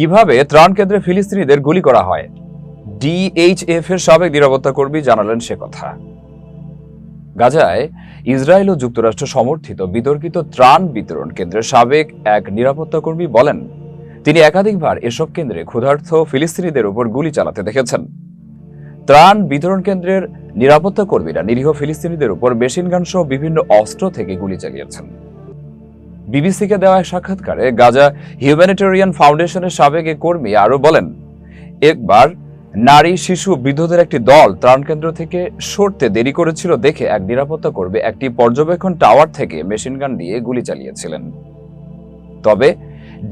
কীভাবে ত্রাণ কেন্দ্রে ফিলিস্তিনিদের গুলি করা হয়? ডিএইচএফ এর সাবেক নিরাপত্তা কর্মী জানালেন সে কথা। গাজায় ইসরায়েল ও যুক্তরাষ্ট্র সমর্থিত বিতর্কিত ত্রাণ বিতরণ কেন্দ্রের সাবেক এক নিরাপত্তা কর্মী বলেন, তিনি একাধিকবার এসব কেন্দ্রে ক্ষুধার্থ ফিলিস্তিনিদের উপর গুলি চালাতে দেখেছেন। ত্রাণ বিতরণ কেন্দ্রের নিরাপত্তা কর্মীরা নিরীহ ফিলিস্তিনিদের উপর মেশিনগান সহ বিভিন্ন অস্ত্র থেকে গুলি চালিয়েছেন। বিবিসিকে দেওয়া এক সাক্ষাৎকারে গাজা হিউম্যানিটেরিয়ান ফাউন্ডেশনের সাবেক এক কর্মী আরও বলেন, একবার নারী শিশু বৃদ্ধদের একটি দল ত্রাণ কেন্দ্র থেকে সরতে দেরি করেছিল দেখে এক নিরাপত্তা করবে একটি পর্যবেক্ষণ টাওয়ার থেকে মেশিনগান দিয়ে গুলি চালিয়েছিলেন। তবে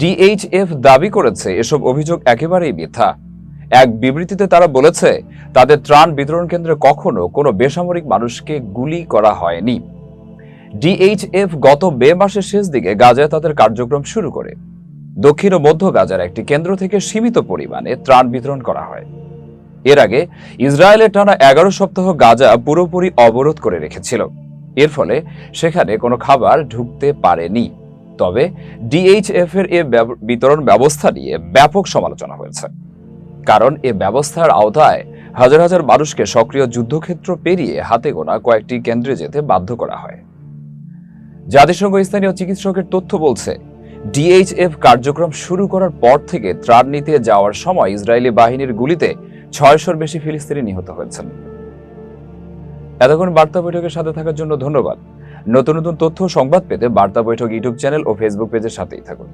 ডিএইচএফ দাবি করেছে, এসব অভিযোগ একেবারেই মিথ্যা। এক বিবৃতিতে তারা বলেছে, তাদের ত্রাণ বিতরণ কেন্দ্রে কখনো কোনো বেসামরিক মানুষকে গুলি করা হয়নি। ডিএইচএফ গত মে মাসের শেষ দিকে গাজায় তাদের কার্যক্রম শুরু করে। দক্ষিণ ও মধ্য গাজার একটি কেন্দ্র থেকে সীমিত পরিমাণে ত্রাণ বিতরণ করা হয়। এর আগে ইসরায়েলের টানা এগারো সপ্তাহ গাজা পুরোপুরি অবরোধ করে রেখেছিল। এর ফলে সেখানে কোনো খাবার ঢুকতে পারেনি। তবে ডিএইচএফ এর এ বিতরণ ব্যবস্থা নিয়ে ব্যাপক সমালোচনা হয়েছে। কারণ এ ব্যবস্থার আওতায় হাজার হাজার মানুষকে সক্রিয় যুদ্ধক্ষেত্র পেরিয়ে হাতে গোনা কয়েকটি কেন্দ্রে যেতে বাধ্য করা হয়। জাতিসংঘ স্থানীয় চিকিৎসকের তথ্য বলছে ডিএইচএফ কার্যক্রম শুরু করার পর থেকে ত্রাণ নিতে যাওয়ার সময় ইসরায়েলি বাহিনীর গুলিতে ছয়শোর বেশি ফিলিস্তিনি নিহত হয়েছেন। এতক্ষণ বার্তা বৈঠকের সাথে থাকার জন্য ধন্যবাদ। নতুন নতুন তথ্য সংবাদ পেতে বার্তা বৈঠক ইউটিউব চ্যানেল ও ফেসবুক পেজের সাথেই থাকুন।